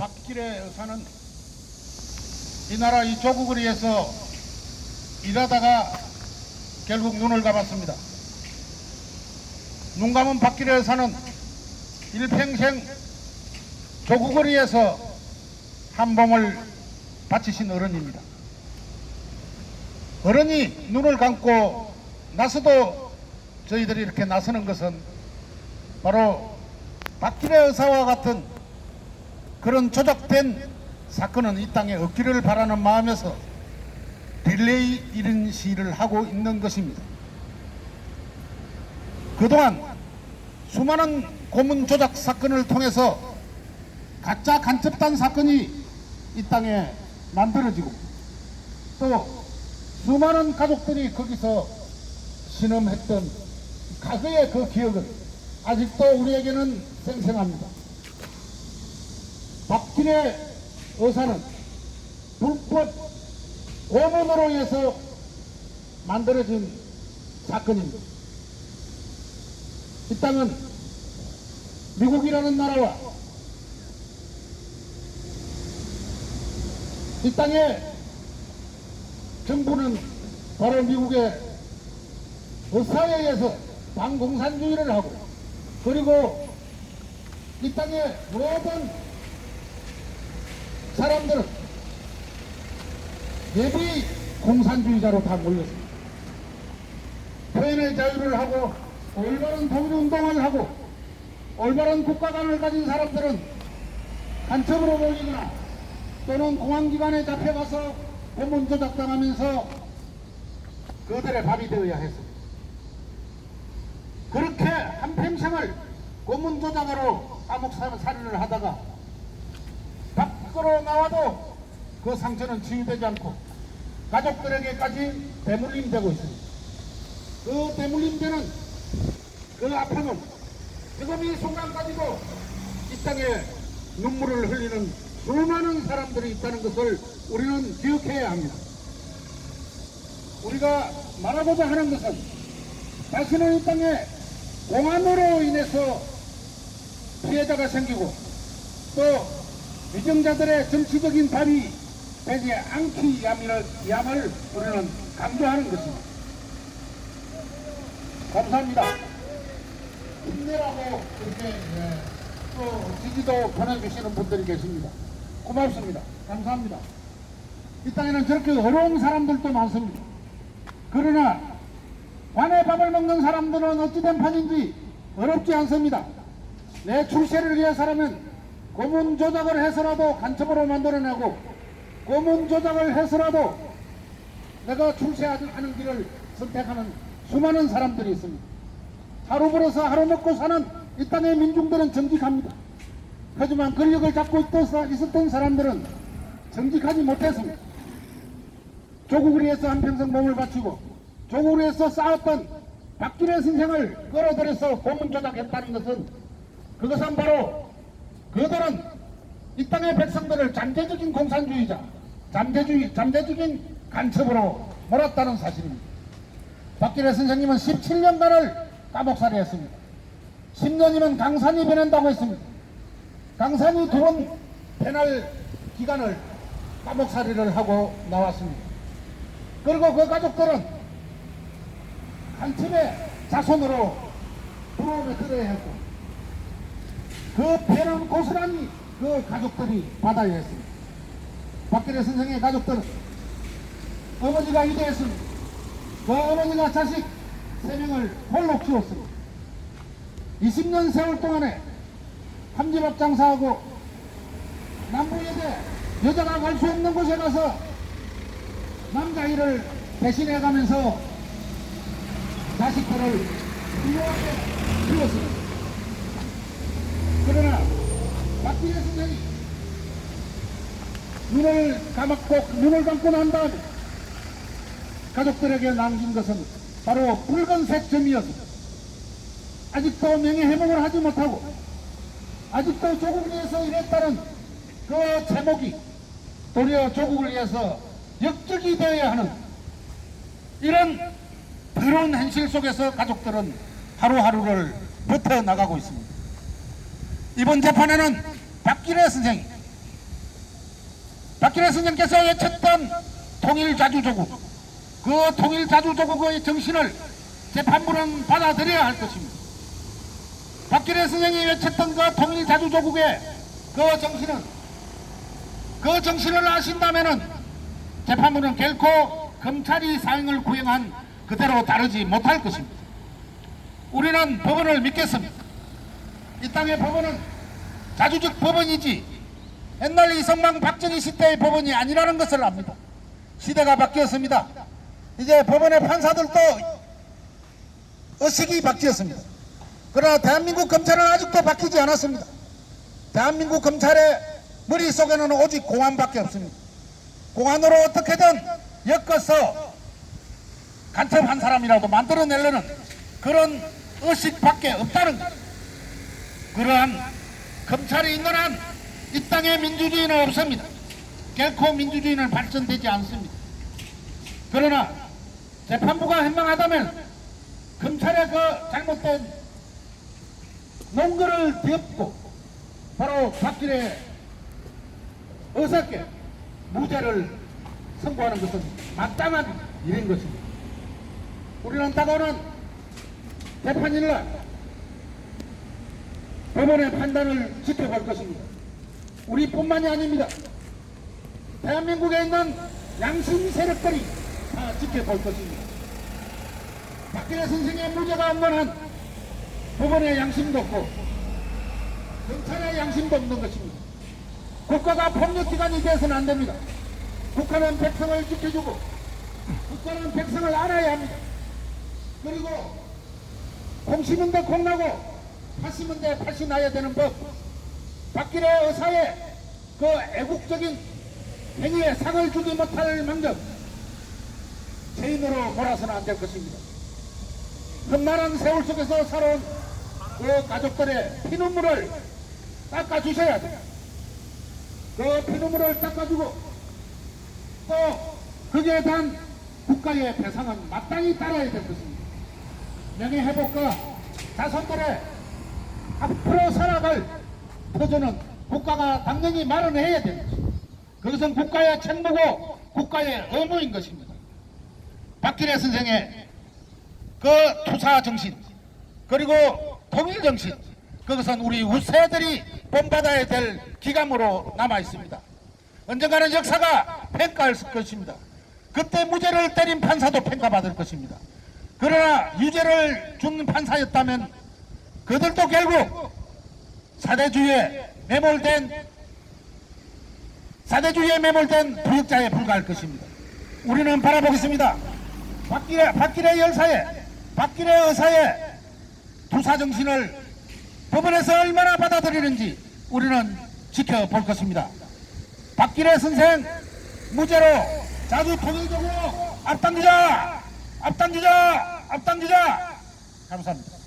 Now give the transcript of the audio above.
박길의 의사는 이 나라 이 조국을 위해서 일하다가 결국 눈을 감았습니다. 눈 감은 박길의 의사는 일평생 조국을 위해서 한 몸을 바치신 어른입니다. 어른이 눈을 감고 나서도 저희들이 이렇게 나서는 것은 바로 박길의 의사와 같은 그런 조작된 사건은 이 땅에 없기를 바라는 마음에서 딜레이 이런 시를 하고 있는 것입니다. 그동안 수많은 고문 조작 사건을 통해서 가짜 간첩단 사건이 이 땅에 만들어지고 또 수많은 가족들이 거기서 신음했던 과거의 그 기억은 아직도 우리에게는 생생합니다. 박근혜 의사는 불법 고문으로 해서 만들어진 사건입니다. 이 땅은 미국이라는 나라와 이 땅의 정부는 바로 미국의 의사에 의해서 반공산주의를 하고 그리고 이 땅의 모든 사람들은 예비 공산주의자로 다 몰렸습니다. 표현의 자유를 하고 올바른 독립운동을 하고 올바른 국가관을 가진 사람들은 간첩으로 몰리거나 또는 공안기관에 잡혀가서 고문 조작당하면서 그들의 밥이 되어야 했습니다. 그렇게 한평생을 고문 조작으로 감옥 살- 살인을 하다가 밖으로 나와도 그 상처는 치유되지 않고 가족들에게까지 대물림되고 있습니다. 그 대물림되는 그 아픔은 지금 이 순간까지도 이 땅에 눈물을 흘리는 수많은 사람들이 있다는 것을 우리는 기억해야 합니다. 우리가 말하고자 하는 것은 다시는 이 땅에 공안으로 인해서 피해자가 생기고 또 위정자들의 정치적인 발이 되지 않기 야미를, 야말을 우리는 강조하는 것입니다. 감사합니다. 힘내라고 이렇게 예, 또 지지도 보내주시는 분들이 계십니다. 고맙습니다. 감사합니다. 이 땅에는 저렇게 어려운 사람들도 많습니다. 그러나 관에 밥을 먹는 사람들은 어찌된 판인지 어렵지 않습니다. 내 출세를 위해서라면 고문 조작을 해서라도 간첩으로 만들어내고 고문 조작을 해서라도 내가 출세하는 길을 선택하는 수많은 사람들이 있습니다. 하루 벌어서 하루 먹고 사는 이 땅의 민중들은 정직합니다. 하지만 권력을 잡고 있었던 사람들은 정직하지 못했습니다. 조국을 위해서 한평생 몸을 바치고 조국을 위해서 싸웠던 박근혜 선생을 끌어들여서 고문 조작했다는 것은 그것은 바로 그들은 이 땅의 백성들을 잠재적인 공산주의자, 잠재주의, 잠재적인 간첩으로 몰았다는 사실입니다. 박근혜 선생님은 17년간을 감옥살이 했습니다. 10년이면 강산이 변한다고 했습니다. 강산이 두번 변할 기간을 감옥살이를 하고 나왔습니다. 그리고 그 가족들은 한침에 자손으로 부러움에 들어야 했고 그 배는 고스란히 그 가족들이 받아야 했습니다. 박근혜 선생의 가족들은 어머니가 위대했습니다. 그 어머니가 자식 세 명을 홀로 키웠습니다. 20년 세월 동안에 함지밥 장사하고 남부여대 여자가 갈 수 없는 곳에 가서 남자 일을 대신해 가면서 자식들을 훌륭하게 키웠습니다. 그러나 박근혜 선생이 눈을 감았고 눈을 감고 난 다음에 가족들에게 남긴 것은 바로 붉은색 점이었습니다. 아직도 명예 회복을 하지 못하고 아직도 조국을 위해서 일했다는 그 제목이 도리어 조국을 위해서 역적이 되어야 하는 이런 더러운 현실 속에서 가족들은 하루하루를 버텨나가고 있습니다. 이번 재판에는 박기래 선생이 박근혜 선생께서 외쳤던 통일자주조국 그 통일자주조국의 정신을 재판부는 받아들여야 할 것입니다. 박근혜 선생이 외쳤던 그 통일자주조국의 그 정신은 그 정신을 아신다면은 재판부는 결코 검찰이 사형을 구형한 그대로 다르지 못할 것입니다. 우리는 법원을 믿겠습니다. 이 땅의 법원은 자주적 법원이지 옛날 이성만 박정희 시대의 법원이 아니라는 것을 압니다. 시대가 바뀌었습니다. 이제 법원의 판사들도 의식이 바뀌었습니다. 그러나 대한민국 검찰은 아직도 바뀌지 않았습니다. 대한민국 검찰의 머릿속에는 오직 공안밖에 없습니다. 공안으로 어떻게든 엮어서 간첩한 사람이라도 만들어내려는 그런 의식밖에 없다는 것. 그러한 검찰이 있는 한 이 땅에 민주주의는 없습니다. 결코 민주주의는 발전되지 않습니다. 그러나 재판부가 현명하다면 검찰의 그 잘못된 농거를 뒤엎고 바로 박길의 의사께 무죄를 선고하는 것은 마땅한 일인 것입니다. 우리는 다가오는 재판일날 법원의 판단을 지켜볼 것입니다. 우리뿐만이 아닙니다. 대한민국에 있는 양심 세력들이 다 지켜볼 것입니다. 박근혜 선생의 무죄가 없는 한 법원의 양심도 없고 경찰의 양심도 없는 것입니다. 국가가 폭력기관이 되어서는 안 됩니다. 국가는 백성을 지켜주고 국가는 백성을 알아야 합니다. 그리고 공 심은 데공 나고 팥 심은 데 팥이 나야 되는 법 박길의 의사의 그 애국적인 행위에 상을 주지 못할 만큼 죄인으로 몰아서는 안 될 것입니다. 험난한 세월 속에서 살아온 그 가족들의 피눈물을 닦아주셔야 돼요. 그 피눈물을 닦아주고 또 거기에 대한 국가의 배상은 마땅히 따라야 될 것입니다. 명예회복과 자손들의 앞으로 살아갈 터전은 국가가 당연히 마련해야 됩니다. 그것은 국가의 책무고 국가의 의무인 것입니다. 박근혜 선생의 그 투사 정신 그리고 통일 정신 그것은 우리 후세들이 본받아야 될 기감으로 남아 있습니다. 언젠가는 역사가 평가할 것입니다. 그때 무죄를 때린 판사도 평가받을 것입니다. 그러나 유죄를 준 판사였다면 그들도 결국 사대주의에 매몰된 사대주의에 매몰된 부역자에 불과할 것입니다. 우리는 바라보겠습니다. 박길의, 박길의 열사의 박길의 의사의 투사 정신을 법원에서 얼마나 받아들이는지 우리는 지켜볼 것입니다. 박길의 선생 무죄로 자주 통일적으로 앞당기자! 앞당기자! 앞당기자! 감사합니다.